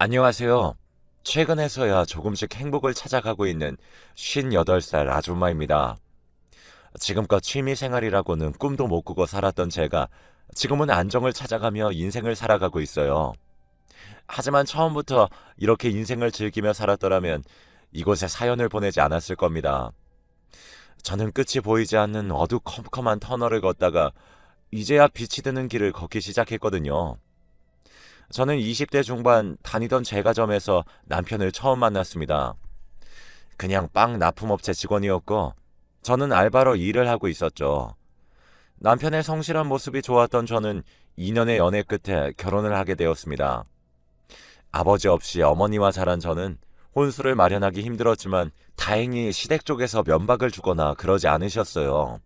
안녕하세요. 최근에서야 조금씩 행복을 찾아가고 있는 58살 아줌마입니다. 지금껏 취미 생활이라고는 꿈도 못 꾸고 살았던 제가 지금은 안정을 찾아가며 인생을 살아가고 있어요. 하지만 처음부터 이렇게 인생을 즐기며 살았더라면 이곳에 사연을 보내지 않았을 겁니다. 저는 끝이 보이지 않는 어두컴컴한 터널을 걷다가 이제야 빛이 드는 길을 걷기 시작했거든요. 저는 20대 중반 다니던 제과점에서 남편을 처음 만났습니다. 그냥 빵 납품업체 직원이었고 저는 알바로 일을 하고 있었죠. 남편의 성실한 모습이 좋았던 저는 2년의 연애 끝에 결혼을 하게 되었습니다. 아버지 없이 어머니와 자란 저는 혼수를 마련하기 힘들었지만 다행히 시댁 쪽에서 면박을 주거나 그러지 않으셨어요.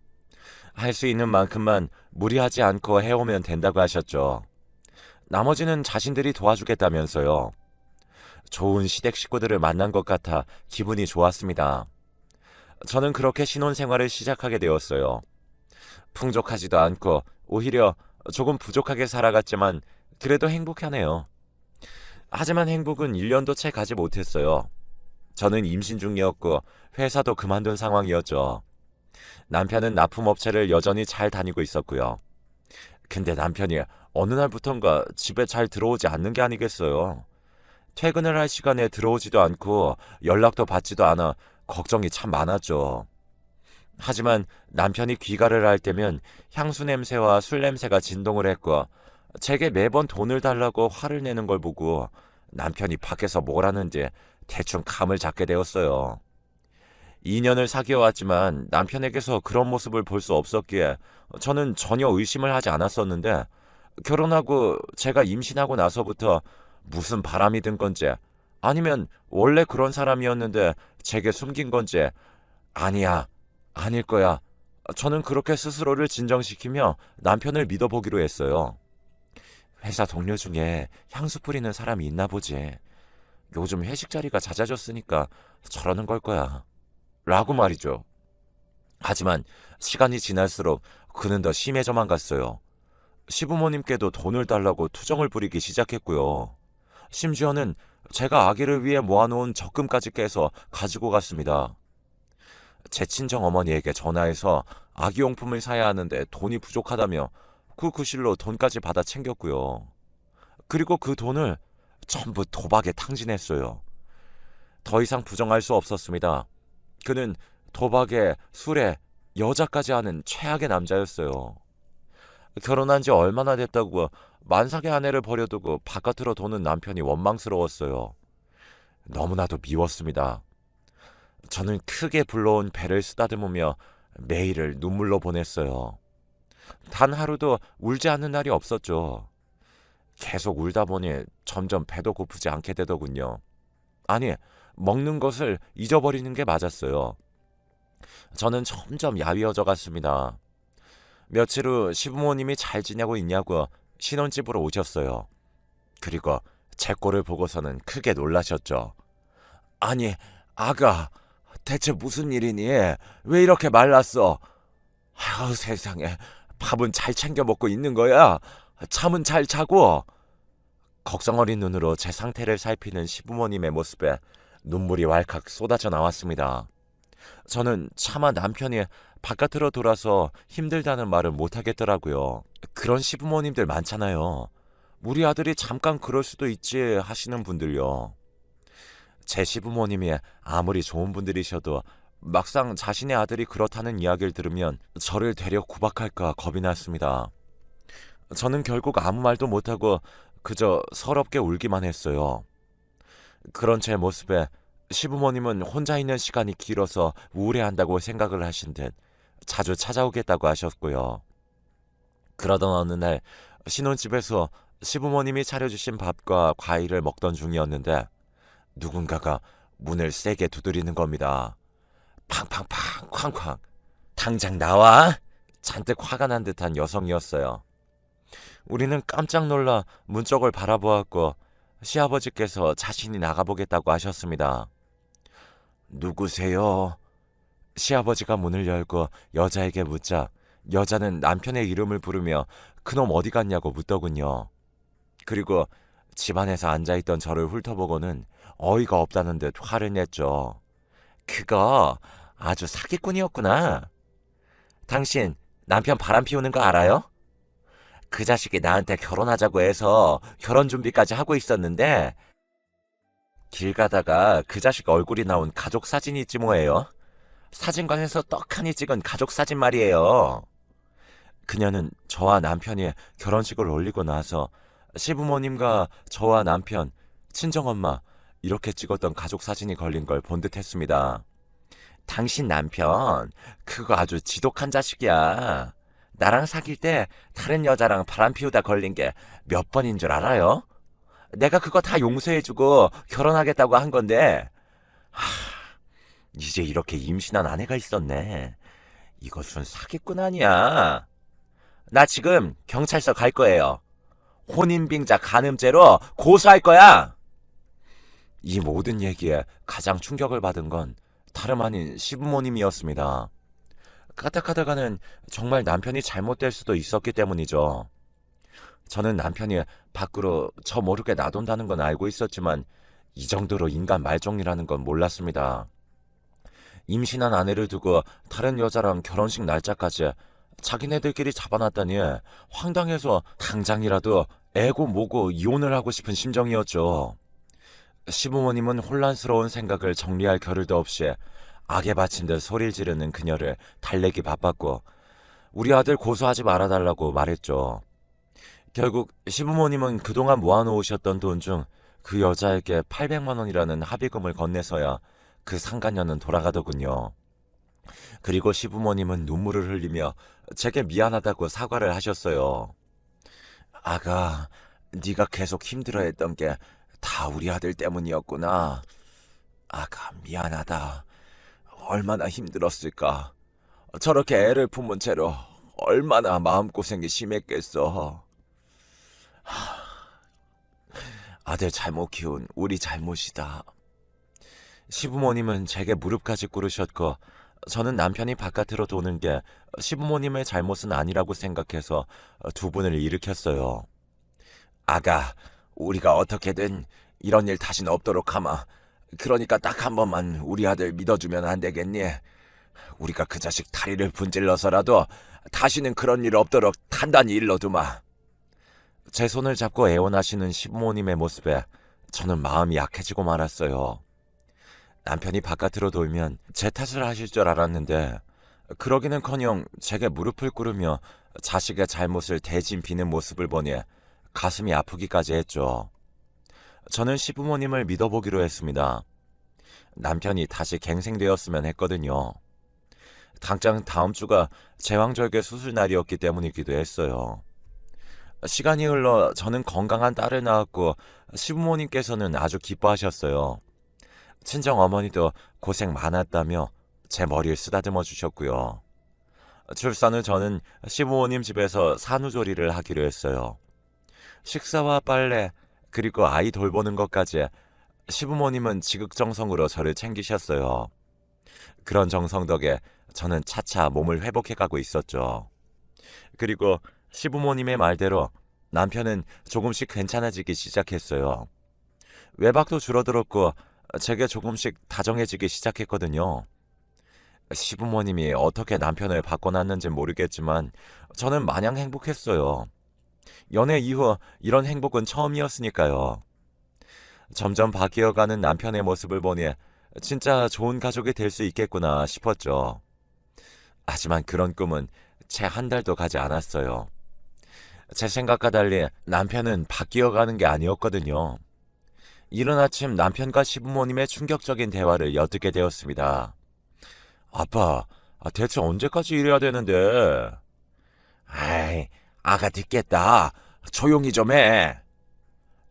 할 수 있는 만큼만 무리하지 않고 해오면 된다고 하셨죠. 나머지는 자신들이 도와주겠다면서요. 좋은 시댁 식구들을 만난 것 같아 기분이 좋았습니다. 저는 그렇게 신혼 생활을 시작하게 되었어요. 풍족하지도 않고 오히려 조금 부족하게 살아갔지만 그래도 행복하네요. 하지만 행복은 1년도 채 가지 못했어요. 저는 임신 중이었고 회사도 그만둔 상황이었죠. 남편은 납품업체를 여전히 잘 다니고 있었고요. 근데 남편이 어느 날부턴가 집에 잘 들어오지 않는 게 아니겠어요. 퇴근을 할 시간에 들어오지도 않고 연락도 받지도 않아 걱정이 참 많았죠. 하지만 남편이 귀가를 할 때면 향수 냄새와 술 냄새가 진동을 했고 제게 매번 돈을 달라고 화를 내는 걸 보고 남편이 밖에서 뭘 하는지 대충 감을 잡게 되었어요. 2년을 사귀어왔지만 남편에게서 그런 모습을 볼 수 없었기에 저는 전혀 의심을 하지 않았었는데 결혼하고 제가 임신하고 나서부터 무슨 바람이 든 건지 아니면 원래 그런 사람이었는데 제게 숨긴 건지 아니야 아닐 거야 저는 그렇게 스스로를 진정시키며 남편을 믿어보기로 했어요. 회사 동료 중에 향수 뿌리는 사람이 있나 보지. 요즘 회식 자리가 잦아졌으니까 저러는 걸 거야. 라고 말이죠. 하지만 시간이 지날수록 그는 더 심해져만 갔어요. 시부모님께도 돈을 달라고 투정을 부리기 시작했고요. 심지어는 제가 아기를 위해 모아놓은 적금까지 깨서 가지고 갔습니다. 제 친정 어머니에게 전화해서 아기용품을 사야 하는데 돈이 부족하다며 그 구실로 돈까지 받아 챙겼고요. 그리고 그 돈을 전부 도박에 탕진했어요. 더 이상 부정할 수 없었습니다. 그는 도박에 술에 여자까지 하는 최악의 남자였어요. 결혼한 지 얼마나 됐다고 만삭의 아내를 버려두고 바깥으로 도는 남편이 원망스러웠어요. 너무나도 미웠습니다. 저는 크게 불러온 배를 쓰다듬으며 매일을 눈물로 보냈어요. 단 하루도 울지 않는 날이 없었죠. 계속 울다 보니 점점 배도 고프지 않게 되더군요. 아니, 먹는 것을 잊어버리는 게 맞았어요. 저는 점점 야위어져 갔습니다. 며칠 후 시부모님이 잘 지내고 있냐고 신혼집으로 오셨어요. 그리고 제 꼴을 보고서는 크게 놀라셨죠. 아니, 아가, 대체 무슨 일이니? 왜 이렇게 말랐어? 아유, 세상에. 밥은 잘 챙겨 먹고 있는 거야? 잠은 잘 자고? 걱정 어린 눈으로 제 상태를 살피는 시부모님의 모습에 눈물이 왈칵 쏟아져 나왔습니다. 저는 차마 남편이 바깥으로 돌아서 힘들다는 말을 못하겠더라고요. 그런 시부모님들 많잖아요. 우리 아들이 잠깐 그럴 수도 있지 하시는 분들요. 제 시부모님이 아무리 좋은 분들이셔도 막상 자신의 아들이 그렇다는 이야기를 들으면 저를 되려 구박할까 겁이 났습니다. 저는 결국 아무 말도 못하고 그저 서럽게 울기만 했어요. 그런 제 모습에 시부모님은 혼자 있는 시간이 길어서 우울해한다고 생각을 하신 듯 자주 찾아오겠다고 하셨고요. 그러던 어느 날 신혼집에서 시부모님이 차려주신 밥과 과일을 먹던 중이었는데 누군가가 문을 세게 두드리는 겁니다. 팡팡팡 쾅쾅 당장 나와 잔뜩 화가 난 듯한 여성이었어요. 우리는 깜짝 놀라 문 쪽을 바라보았고 시아버지께서 자신이 나가보겠다고 하셨습니다. 누구세요? 시아버지가 문을 열고 여자에게 묻자 여자는 남편의 이름을 부르며 그놈 어디 갔냐고 묻더군요. 그리고 집안에서 앉아있던 저를 훑어보고는 어이가 없다는 듯 화를 냈죠. 그거 아주 사기꾼이었구나. 당신 남편 바람 피우는 거 알아요? 그 자식이 나한테 결혼하자고 해서 결혼 준비까지 하고 있었는데 길 가다가 그 자식 얼굴이 나온 가족 사진이 있지 뭐예요. 사진관에서 떡하니 찍은 가족 사진 말이에요. 그녀는 저와 남편이 결혼식을 올리고 나서 시부모님과 저와 남편, 친정엄마 이렇게 찍었던 가족 사진이 걸린 걸 본 듯했습니다. 당신 남편 그거 아주 지독한 자식이야. 나랑 사귈 때 다른 여자랑 바람 피우다 걸린 게 몇 번인 줄 알아요? 내가 그거 다 용서해주고 결혼하겠다고 한 건데, 하, 이제 이렇게 임신한 아내가 있었네. 이것은 사기꾼 아니야. 나 지금 경찰서 갈 거예요. 혼인빙자 간음죄로 고소할 거야. 이 모든 얘기에 가장 충격을 받은 건 다름 아닌 시부모님이었습니다. 까딱하다가는 정말 남편이 잘못될 수도 있었기 때문이죠. 저는 남편이 밖으로 저 모르게 나돈다는 건 알고 있었지만 이 정도로 인간 말종이라는 건 몰랐습니다. 임신한 아내를 두고 다른 여자랑 결혼식 날짜까지 자기네들끼리 잡아놨다니 황당해서 당장이라도 애고 뭐고 이혼을 하고 싶은 심정이었죠. 시부모님은 혼란스러운 생각을 정리할 겨를도 없이 악에 바친 듯 소리를 지르는 그녀를 달래기 바빴고 우리 아들 고소하지 말아달라고 말했죠. 결국 시부모님은 그동안 모아놓으셨던 돈 중 그 여자에게 800만 원이라는 합의금을 건네서야 그 상간녀는 돌아가더군요. 그리고 시부모님은 눈물을 흘리며 제게 미안하다고 사과를 하셨어요. 아가, 네가 계속 힘들어했던 게 다 우리 아들 때문이었구나. 아가, 미안하다. 얼마나 힘들었을까. 저렇게 애를 품은 채로 얼마나 마음고생이 심했겠어. 하, 아들 잘못 키운 우리 잘못이다. 시부모님은 제게 무릎까지 꿇으셨고 저는 남편이 바깥으로 도는 게 시부모님의 잘못은 아니라고 생각해서 두 분을 일으켰어요. 아가, 우리가 어떻게든 이런 일 다시는 없도록 하마. 그러니까 딱 한 번만 우리 아들 믿어주면 안 되겠니? 우리가 그 자식 다리를 분질러서라도 다시는 그런 일 없도록 단단히 일러두마. 제 손을 잡고 애원하시는 시부모님의 모습에 저는 마음이 약해지고 말았어요. 남편이 바깥으로 돌면 제 탓을 하실 줄 알았는데 그러기는커녕 제게 무릎을 꿇으며 자식의 잘못을 대진 비는 모습을 보니 가슴이 아프기까지 했죠. 저는 시부모님을 믿어보기로 했습니다. 남편이 다시 갱생되었으면 했거든요. 당장 다음 주가 제왕절개 수술 날이었기 때문이기도 했어요. 시간이 흘러 저는 건강한 딸을 낳았고 시부모님께서는 아주 기뻐하셨어요. 친정 어머니도 고생 많았다며 제 머리를 쓰다듬어 주셨고요. 출산 후 저는 시부모님 집에서 산후조리를 하기로 했어요. 식사와 빨래 그리고 아이 돌보는 것까지 시부모님은 지극정성으로 저를 챙기셨어요. 그런 정성 덕에 저는 차차 몸을 회복해 가고 있었죠. 그리고 시부모님의 말대로 남편은 조금씩 괜찮아지기 시작했어요. 외박도 줄어들었고 제게 조금씩 다정해지기 시작했거든요. 시부모님이 어떻게 남편을 바꿔놨는지 모르겠지만 저는 마냥 행복했어요. 연애 이후 이런 행복은 처음이었으니까요. 점점 바뀌어가는 남편의 모습을 보니 진짜 좋은 가족이 될 수 있겠구나 싶었죠. 하지만 그런 꿈은 채 한 달도 가지 않았어요. 제 생각과 달리 남편은 바뀌어가는 게 아니었거든요. 이른 아침 남편과 시부모님의 충격적인 대화를 엿듣게 되었습니다. 아빠, 아, 대체 언제까지 이래야 되는데? 아이, 아가 듣겠다. 조용히 좀 해.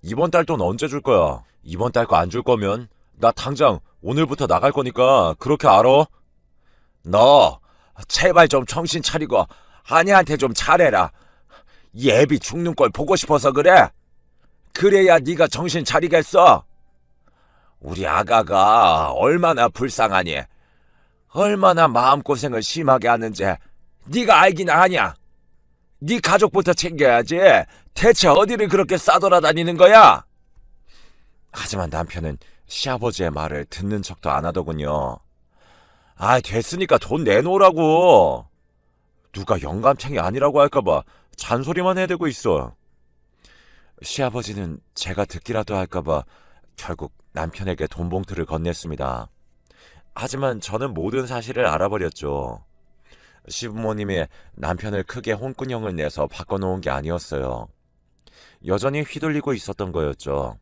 이번 달 돈 언제 줄 거야? 이번 달 거 안 줄 거면 나 당장 오늘부터 나갈 거니까 그렇게 알아? 너 제발 좀 정신 차리고 아내한테 좀 잘해라. 이 애비 죽는 걸 보고 싶어서 그래. 그래야 네가 정신 차리겠어. 우리 아가가 얼마나 불쌍하니. 얼마나 마음고생을 심하게 하는지 네가 알긴 아냐. 네 가족부터 챙겨야지. 대체 어디를 그렇게 싸돌아다니는 거야? 하지만 남편은 시아버지의 말을 듣는 척도 안 하더군요. 아, 됐으니까 돈 내놓으라고. 누가 영감탱이 아니라고 할까봐 잔소리만 해대고 있어. 시아버지는 제가 듣기라도 할까봐 결국 남편에게 돈 봉투를 건넸습니다. 하지만 저는 모든 사실을 알아버렸죠. 시부모님이 남편을 크게 혼꾸녕을 내서 바꿔놓은 게 아니었어요. 여전히 휘둘리고 있었던 거였죠.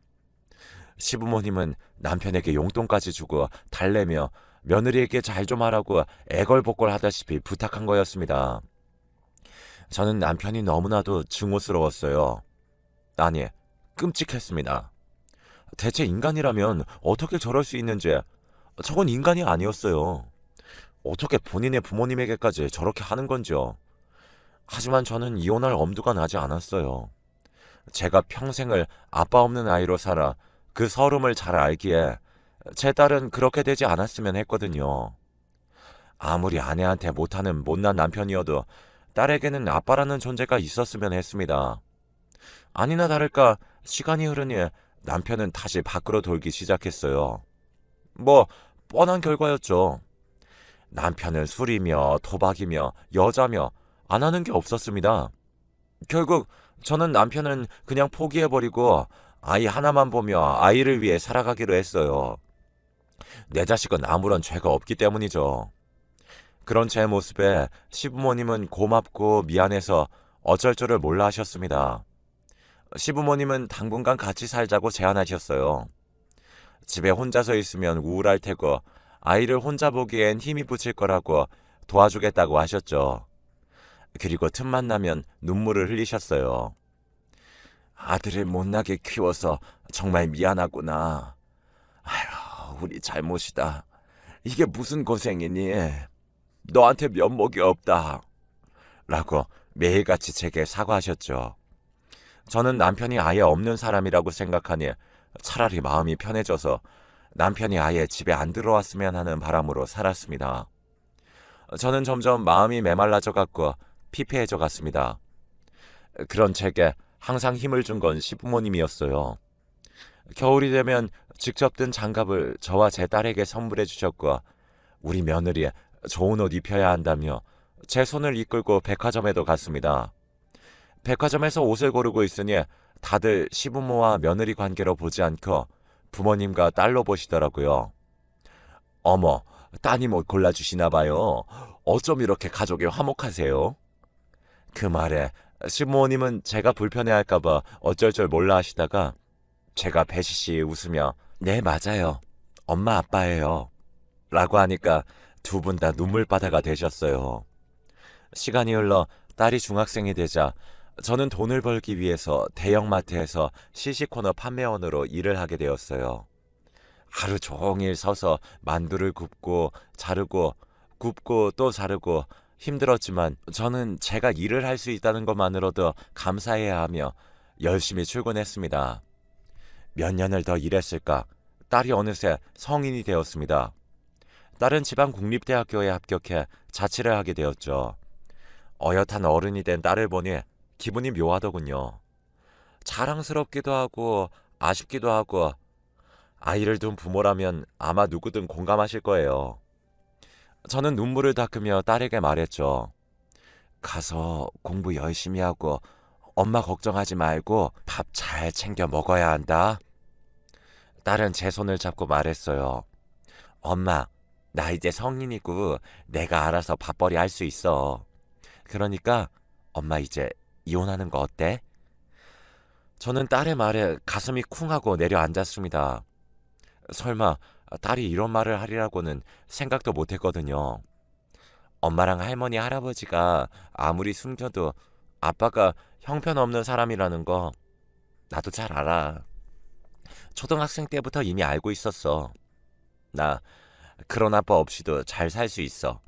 시부모님은 남편에게 용돈까지 주고 달래며 며느리에게 잘 좀 하라고 애걸복걸 하다시피 부탁한 거였습니다. 저는 남편이 너무나도 증오스러웠어요. 아니, 끔찍했습니다. 대체 인간이라면 어떻게 저럴 수 있는지 저건 인간이 아니었어요. 어떻게 본인의 부모님에게까지 저렇게 하는 건지요. 하지만 저는 이혼할 엄두가 나지 않았어요. 제가 평생을 아빠 없는 아이로 살아 그 서름을 잘 알기에 제 딸은 그렇게 되지 않았으면 했거든요. 아무리 아내한테 못하는 못난 남편이어도 딸에게는 아빠라는 존재가 있었으면 했습니다. 아니나 다를까 시간이 흐르니 남편은 다시 밖으로 돌기 시작했어요. 뭐 뻔한 결과였죠. 남편은 술이며 도박이며 여자며 안 하는 게 없었습니다. 결국 저는 남편은 그냥 포기해버리고 아이 하나만 보며 아이를 위해 살아가기로 했어요. 내 자식은 아무런 죄가 없기 때문이죠. 그런 제 모습에 시부모님은 고맙고 미안해서 어쩔 줄을 몰라 하셨습니다. 시부모님은 당분간 같이 살자고 제안하셨어요. 집에 혼자서 있으면 우울할 테고 아이를 혼자 보기엔 힘이 붙일 거라고 도와주겠다고 하셨죠. 그리고 틈만 나면 눈물을 흘리셨어요. 아들을 못나게 키워서 정말 미안하구나. 아휴, 우리 잘못이다. 이게 무슨 고생이니? 너한테 면목이 없다. 라고 매일같이 제게 사과하셨죠. 저는 남편이 아예 없는 사람이라고 생각하니 차라리 마음이 편해져서 남편이 아예 집에 안 들어왔으면 하는 바람으로 살았습니다. 저는 점점 마음이 메말라져 갔고 피폐해져 갔습니다. 그런 제게 항상 힘을 준 건 시부모님이었어요. 겨울이 되면 직접 든 장갑을 저와 제 딸에게 선물해 주셨고 우리 며느리 좋은 옷 입혀야 한다며 제 손을 이끌고 백화점에도 갔습니다. 백화점에서 옷을 고르고 있으니 다들 시부모와 며느리 관계로 보지 않고 부모님과 딸로 보시더라고요. 어머, 따님 옷 골라주시나 봐요. 어쩜 이렇게 가족이 화목하세요? 그 말에 시부모님은 제가 불편해할까봐 어쩔 줄 몰라 하시다가 제가 배시시 웃으며 네 맞아요. 엄마 아빠예요. 라고 하니까 두 분 다 눈물바다가 되셨어요. 시간이 흘러 딸이 중학생이 되자 저는 돈을 벌기 위해서 대형마트에서 시시코너 판매원으로 일을 하게 되었어요. 하루 종일 서서 만두를 굽고 자르고 굽고 또 자르고 힘들었지만 저는 제가 일을 할 수 있다는 것만으로도 감사해야 하며 열심히 출근했습니다. 몇 년을 더 일했을까 딸이 어느새 성인이 되었습니다. 딸은 지방 국립대학교에 합격해 자취를 하게 되었죠. 어엿한 어른이 된 딸을 보니 기분이 묘하더군요. 자랑스럽기도 하고 아쉽기도 하고 아이를 둔 부모라면 아마 누구든 공감하실 거예요. 저는 눈물을 닦으며 딸에게 말했죠. 가서 공부 열심히 하고 엄마 걱정하지 말고 밥 잘 챙겨 먹어야 한다. 딸은 제 손을 잡고 말했어요. 엄마, 나 이제 성인이고 내가 알아서 밥벌이 할 수 있어. 그러니까 엄마 이제 이혼하는 거 어때? 저는 딸의 말에 가슴이 쿵하고 내려앉았습니다. 설마 딸이 이런 말을 하리라고는 생각도 못 했거든요. 엄마랑 할머니, 할아버지가 아무리 숨겨도 아빠가 형편없는 사람이라는 거 나도 잘 알아. 초등학생 때부터 이미 알고 있었어. 나 그런 아빠 없이도 잘 살 수 있어.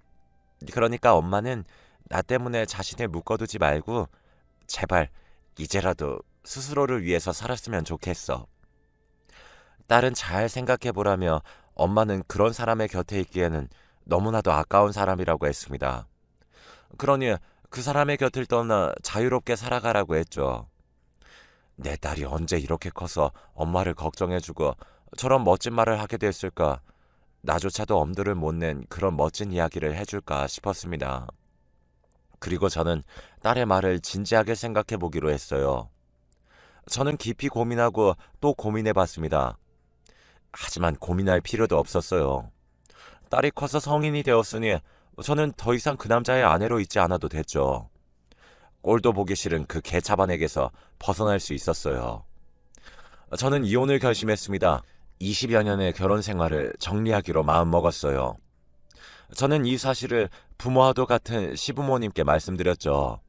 그러니까 엄마는 나 때문에 자신을 묶어두지 말고 제발 이제라도 스스로를 위해서 살았으면 좋겠어. 딸은 잘 생각해 보라며 엄마는 그런 사람의 곁에 있기에는 너무나도 아까운 사람이라고 했습니다. 그러니 그 사람의 곁을 떠나 자유롭게 살아가라고 했죠. 내 딸이 언제 이렇게 커서 엄마를 걱정해주고 저런 멋진 말을 하게 됐을까? 나조차도 엄두를 못 낸 그런 멋진 이야기를 해줄까 싶었습니다. 그리고 저는 딸의 말을 진지하게 생각해 보기로 했어요. 저는 깊이 고민하고 또 고민해 봤습니다. 하지만 고민할 필요도 없었어요. 딸이 커서 성인이 되었으니 저는 더 이상 그 남자의 아내로 있지 않아도 됐죠. 꼴도 보기 싫은 그 개차반에게서 벗어날 수 있었어요. 저는 이혼을 결심했습니다. 20여 년의 결혼 생활을 정리하기로 마음먹었어요. 저는 이 사실을 부모와도 같은 시부모님께 말씀드렸죠.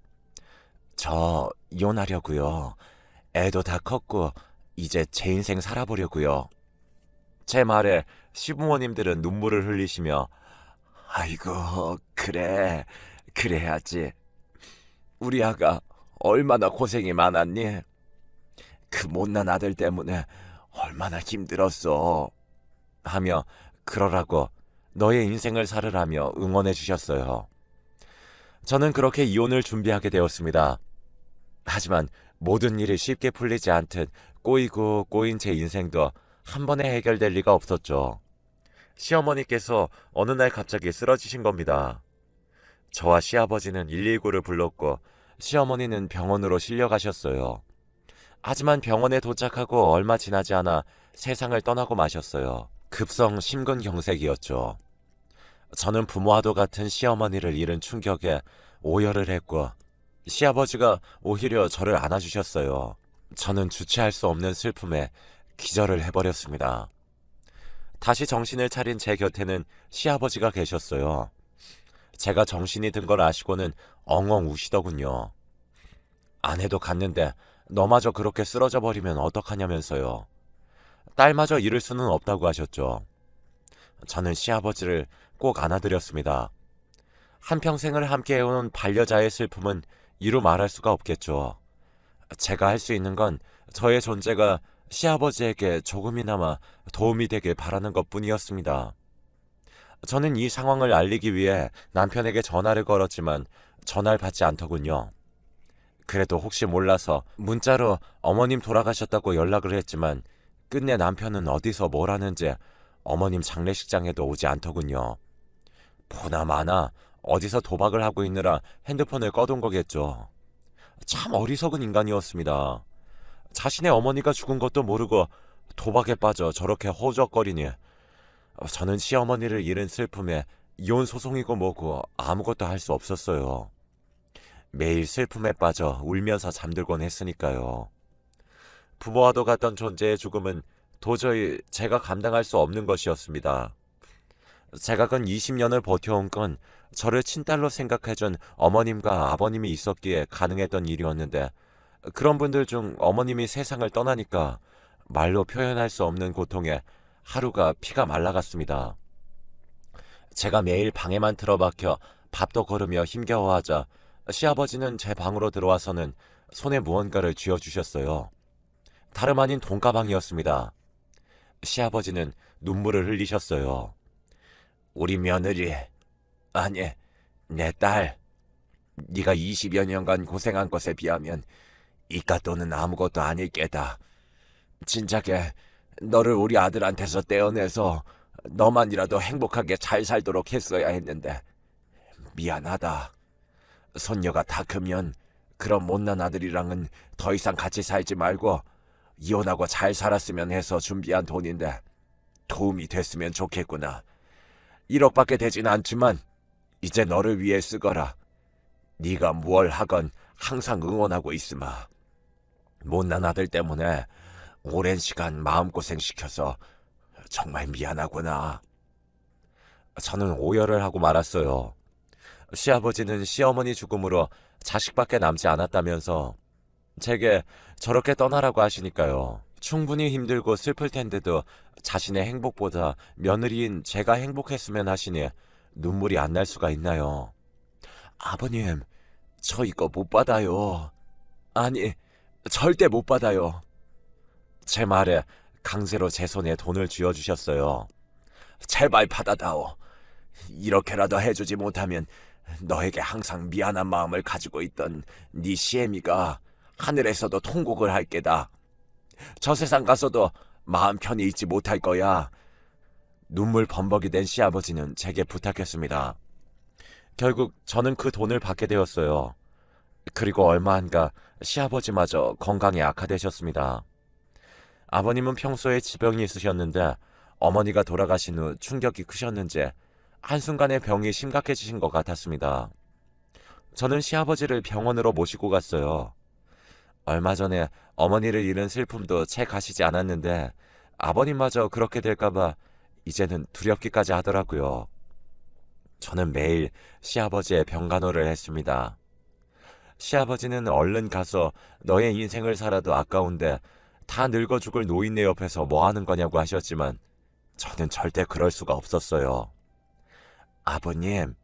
저 이혼하려고요. 애도 다 컸고 이제 제 인생 살아보려고요. 제 말에 시부모님들은 눈물을 흘리시며 아이고 그래 그래야지 우리 아가 얼마나 고생이 많았니? 그 못난 아들 때문에 얼마나 힘들었어 하며 그러라고 너의 인생을 살으라며 응원해 주셨어요. 저는 그렇게 이혼을 준비하게 되었습니다. 하지만 모든 일이 쉽게 풀리지 않듯 꼬이고 꼬인 제 인생도 한 번에 해결될 리가 없었죠. 시어머니께서 어느 날 갑자기 쓰러지신 겁니다. 저와 시아버지는 119를 불렀고 시어머니는 병원으로 실려가셨어요. 하지만 병원에 도착하고 얼마 지나지 않아 세상을 떠나고 마셨어요. 급성 심근경색이었죠. 저는 부모와도 같은 시어머니를 잃은 충격에 오열을 했고 시아버지가 오히려 저를 안아주셨어요. 저는 주체할 수 없는 슬픔에 기절을 해버렸습니다. 다시 정신을 차린 제 곁에는 시아버지가 계셨어요. 제가 정신이 든 걸 아시고는 엉엉 우시더군요. 아내도 갔는데 너마저 그렇게 쓰러져 버리면 어떡하냐면서요. 딸마저 잃을 수는 없다고 하셨죠. 저는 시아버지를 꼭 안아드렸습니다. 한평생을 함께 해온 반려자의 슬픔은 이루 말할 수가 없겠죠. 제가 할 수 있는 건 저의 존재가 시아버지에게 조금이나마 도움이 되길 바라는 것 뿐이었습니다. 저는 이 상황을 알리기 위해 남편에게 전화를 걸었지만 전화를 받지 않더군요. 그래도 혹시 몰라서 문자로 어머님 돌아가셨다고 연락을 했지만 끝내 남편은 어디서 뭘 하는지 어머님 장례식장에도 오지 않더군요. 보나 마나 어디서 도박을 하고 있느라 핸드폰을 꺼둔 거겠죠. 참 어리석은 인간이었습니다. 자신의 어머니가 죽은 것도 모르고 도박에 빠져 저렇게 허우적거리니 저는 시어머니를 잃은 슬픔에 이혼 소송이고 뭐고 아무것도 할 수 없었어요. 매일 슬픔에 빠져 울면서 잠들곤 했으니까요. 부모와도 같던 존재의 죽음은 도저히 제가 감당할 수 없는 것이었습니다. 제가 근 20년을 버텨온 건 저를 친딸로 생각해준 어머님과 아버님이 있었기에 가능했던 일이었는데 그런 분들 중 어머님이 세상을 떠나니까 말로 표현할 수 없는 고통에 하루가 피가 말라갔습니다. 제가 매일 방에만 틀어박혀 밥도 거르며 힘겨워하자 시아버지는 제 방으로 들어와서는 손에 무언가를 쥐어주셨어요. 다름 아닌 돈가방이었습니다. 시아버지는 눈물을 흘리셨어요. 우리 며느리, 아니, 내 딸, 네가 20여 년간 고생한 것에 비하면 이깟 돈은 아무것도 아닐 게다. 진작에 너를 우리 아들한테서 떼어내서 너만이라도 행복하게 잘 살도록 했어야 했는데 미안하다. 손녀가 다 크면 그런 못난 아들이랑은 더 이상 같이 살지 말고 이혼하고 잘 살았으면 해서 준비한 돈인데 도움이 됐으면 좋겠구나. 1억밖에 되진 않지만 이제 너를 위해 쓰거라. 네가 무얼 하건 항상 응원하고 있으마. 못난 아들 때문에 오랜 시간 마음고생 시켜서 정말 미안하구나. 저는 오열을 하고 말았어요. 시아버지는 시어머니 죽음으로 자식밖에 남지 않았다면서 제게 저렇게 떠나라고 하시니까요. 충분히 힘들고 슬플 텐데도 자신의 행복보다 며느리인 제가 행복했으면 하시니 눈물이 안 날 수가 있나요? 아버님, 저 이거 못 받아요. 아니, 절대 못 받아요. 제 말에 강제로 제 손에 돈을 쥐어주셨어요. 제발 받아다오. 이렇게라도 해주지 못하면 너에게 항상 미안한 마음을 가지고 있던 네 시애미가 하늘에서도 통곡을 할 게다. 저 세상 가서도 마음 편히 있지 못할 거야. 눈물 범벅이 된 시아버지는 제게 부탁했습니다. 결국 저는 그 돈을 받게 되었어요. 그리고 얼마 안가 시아버지마저 건강이 악화되셨습니다. 아버님은 평소에 지병이 있으셨는데 어머니가 돌아가신 후 충격이 크셨는지 한순간에 병이 심각해지신 것 같았습니다. 저는 시아버지를 병원으로 모시고 갔어요. 얼마 전에 어머니를 잃은 슬픔도 채 가시지 않았는데 아버님마저 그렇게 될까봐 이제는 두렵기까지 하더라고요. 저는 매일 시아버지의 병간호를 했습니다. 시아버지는 얼른 가서 너의 인생을 살아도 아까운데 다 늙어 죽을 노인네 옆에서 뭐 하는 거냐고 하셨지만 저는 절대 그럴 수가 없었어요. 아버님,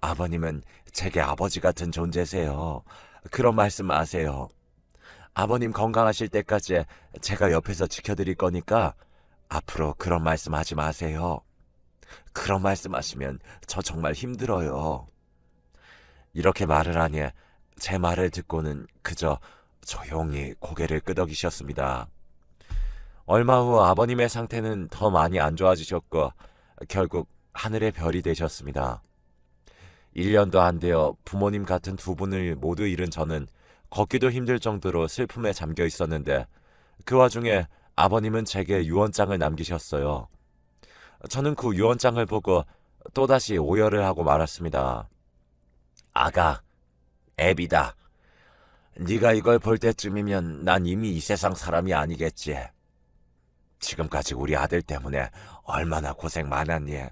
아버님은 제게 아버지 같은 존재세요. 그런 말씀 마세요. 아버님 건강하실 때까지 제가 옆에서 지켜드릴 거니까 앞으로 그런 말씀 하지 마세요. 그런 말씀 하시면 저 정말 힘들어요. 이렇게 말을 하니 제 말을 듣고는 그저 조용히 고개를 끄덕이셨습니다. 얼마 후 아버님의 상태는 더 많이 안 좋아지셨고 결국 하늘의 별이 되셨습니다. 1년도 안 되어 부모님 같은 두 분을 모두 잃은 저는 걷기도 힘들 정도로 슬픔에 잠겨 있었는데 그 와중에 아버님은 제게 유언장을 남기셨어요. 저는 그 유언장을 보고 또다시 오열을 하고 말았습니다. 아가, 애비다. 네가 이걸 볼 때쯤이면 난 이미 이 세상 사람이 아니겠지. 지금까지 우리 아들 때문에 얼마나 고생 많았니?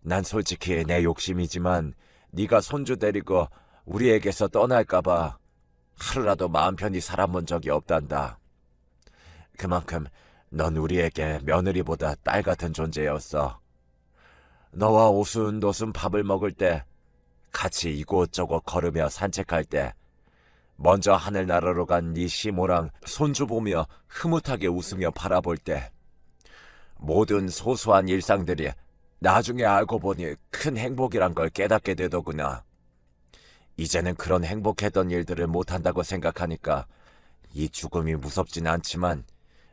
난 솔직히 내 욕심이지만 네가 손주 데리고 우리에게서 떠날까봐 하루라도 마음 편히 살아본 적이 없단다. 그만큼 넌 우리에게 며느리보다 딸 같은 존재였어. 너와 오순도순 밥을 먹을 때, 같이 이곳저곳 걸으며 산책할 때, 먼저 하늘나라로 간 네 시모랑 손주 보며 흐뭇하게 웃으며 바라볼 때, 모든 소소한 일상들이 나중에 알고 보니 큰 행복이란 걸 깨닫게 되더구나. 이제는 그런 행복했던 일들을 못한다고 생각하니까 이 죽음이 무섭진 않지만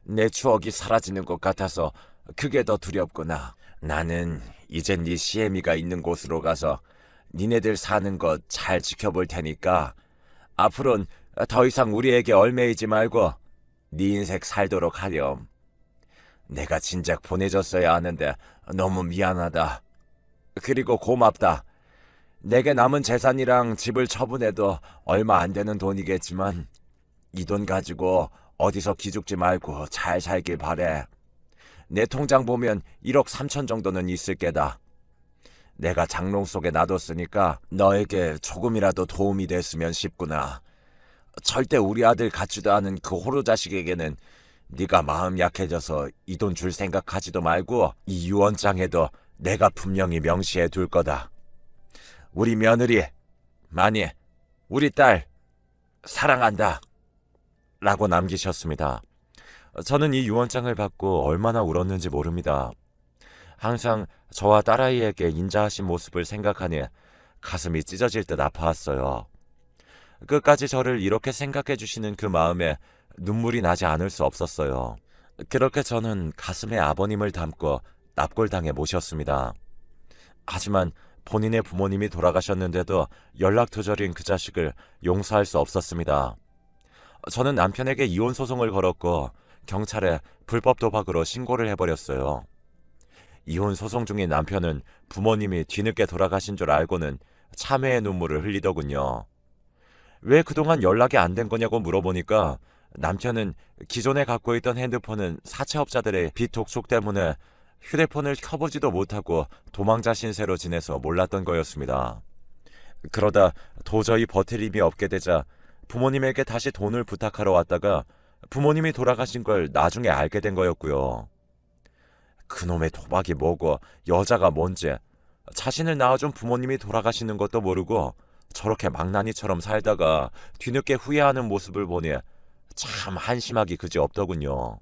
내 추억이 사라지는 것 같아서 그게 더 두렵구나. 나는 이젠 네 시애미가 있는 곳으로 가서 니네들 사는 것 잘 지켜볼 테니까 앞으론 더 이상 우리에게 얼매이지 말고 네 인생 살도록 하렴. 내가 진작 보내줬어야 하는데 너무 미안하다. 그리고 고맙다. 내게 남은 재산이랑 집을 처분해도 얼마 안 되는 돈이겠지만 이 돈 가지고 어디서 기죽지 말고 잘 살길 바래. 내 통장 보면 1억 3천 정도는 있을 게다. 내가 장롱 속에 놔뒀으니까 너에게 조금이라도 도움이 됐으면 싶구나. 절대 우리 아들 같지도 않은 그 호로 자식에게는 네가 마음 약해져서 이 돈 줄 생각하지도 말고 이 유언장에도 내가 분명히 명시해 둘 거다. 우리 며느리, 많이, 우리 딸, 사랑한다. 라고 남기셨습니다. 저는 이 유언장을 받고 얼마나 울었는지 모릅니다. 항상 저와 딸아이에게 인자하신 모습을 생각하니 가슴이 찢어질 듯 아파왔어요. 끝까지 저를 이렇게 생각해 주시는 그 마음에 눈물이 나지 않을 수 없었어요. 그렇게 저는 가슴에 아버님을 담고 납골당에 모셨습니다. 하지만 본인의 부모님이 돌아가셨는데도 연락 두절인 그 자식을 용서할 수 없었습니다. 저는 남편에게 이혼 소송을 걸었고 경찰에 불법 도박으로 신고를 해버렸어요. 이혼 소송 중인 남편은 부모님이 뒤늦게 돌아가신 줄 알고는 참회의 눈물을 흘리더군요. 왜 그동안 연락이 안 된 거냐고 물어보니까 남편은 기존에 갖고 있던 핸드폰은 사채업자들의 빚 독촉 때문에 휴대폰을 켜보지도 못하고 도망자 신세로 지내서 몰랐던 거였습니다. 그러다 도저히 버틸 힘이 없게 되자 부모님에게 다시 돈을 부탁하러 왔다가 부모님이 돌아가신 걸 나중에 알게 된 거였고요. 그놈의 도박이 뭐고 여자가 뭔지 자신을 낳아준 부모님이 돌아가시는 것도 모르고 저렇게 망나니처럼 살다가 뒤늦게 후회하는 모습을 보니 참 한심하기 그지 없더군요.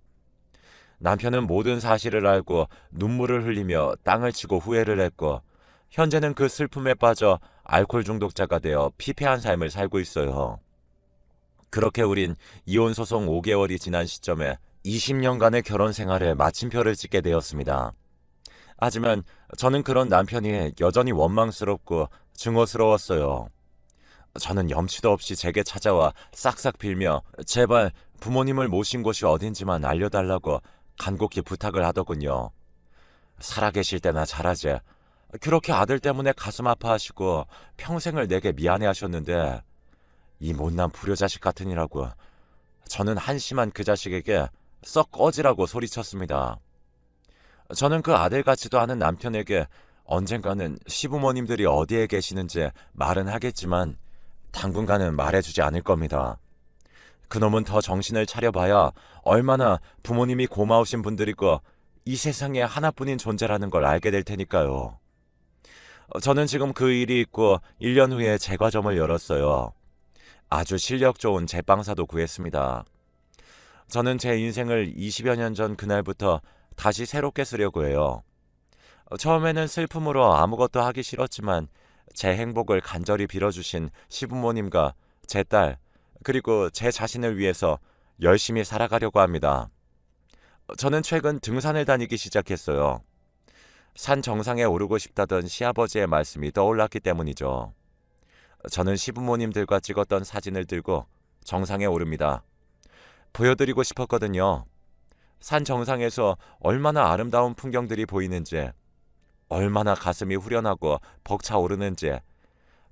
남편은 모든 사실을 알고 눈물을 흘리며 땅을 치고 후회를 했고 현재는 그 슬픔에 빠져 알코올 중독자가 되어 피폐한 삶을 살고 있어요. 그렇게 우린 이혼 소송 5개월이 지난 시점에 20년간의 결혼 생활에 마침표를 찍게 되었습니다. 하지만 저는 그런 남편이 여전히 원망스럽고 증오스러웠어요. 저는 염치도 없이 제게 찾아와 싹싹 빌며 제발 부모님을 모신 곳이 어딘지만 알려달라고 간곡히 부탁을 하더군요. 살아계실 때나 잘하지. 그렇게 아들 때문에 가슴 아파하시고 평생을 내게 미안해 하셨는데 이 못난 불효자식 같으니라고 저는 한심한 그 자식에게 썩 꺼지라고 소리쳤습니다. 저는 그 아들 같지도 않은 남편에게 언젠가는 시부모님들이 어디에 계시는지 말은 하겠지만 당분간은 말해주지 않을 겁니다. 그놈은 더 정신을 차려봐야 얼마나 부모님이 고마우신 분들이고 이 세상에 하나뿐인 존재라는 걸 알게 될 테니까요. 어, 저는 지금 그 일이 있고 1년 후에 제과점을 열었어요. 아주 실력 좋은 제빵사도 구했습니다. 저는 제 인생을 20여 년 전 그날부터 다시 새롭게 쓰려고 해요. 어, 처음에는 슬픔으로 아무것도 하기 싫었지만 제 행복을 간절히 빌어주신 시부모님과 제 딸, 그리고 제 자신을 위해서 열심히 살아가려고 합니다. 어, 저는 최근 등산을 다니기 시작했어요. 산 정상에 오르고 싶다던 시아버지의 말씀이 떠올랐기 때문이죠. 저는 시부모님들과 찍었던 사진을 들고 정상에 오릅니다. 보여드리고 싶었거든요. 산 정상에서 얼마나 아름다운 풍경들이 보이는지, 얼마나 가슴이 후련하고 벅차 오르는지,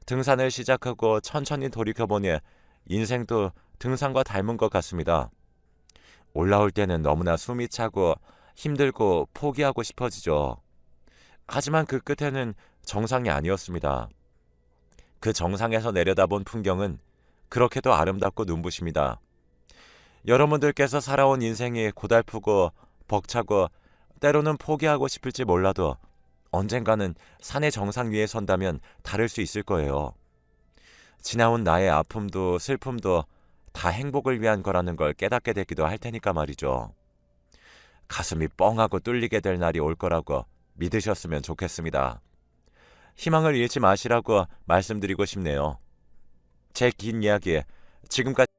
등산을 시작하고 천천히 돌이켜보니 인생도 등산과 닮은 것 같습니다. 올라올 때는 너무나 숨이 차고 힘들고 포기하고 싶어지죠. 하지만 그 끝에는 정상이 아니었습니다. 그 정상에서 내려다본 풍경은 그렇게도 아름답고 눈부십니다. 여러분들께서 살아온 인생이 고달프고 벅차고 때로는 포기하고 싶을지 몰라도 언젠가는 산의 정상 위에 선다면 다를 수 있을 거예요. 지나온 나의 아픔도 슬픔도 다 행복을 위한 거라는 걸 깨닫게 되기도 할 테니까 말이죠. 가슴이 뻥하고 뚫리게 될 날이 올 거라고 믿으셨으면 좋겠습니다. 희망을 잃지 마시라고 말씀드리고 싶네요. 제 긴 이야기 지금까지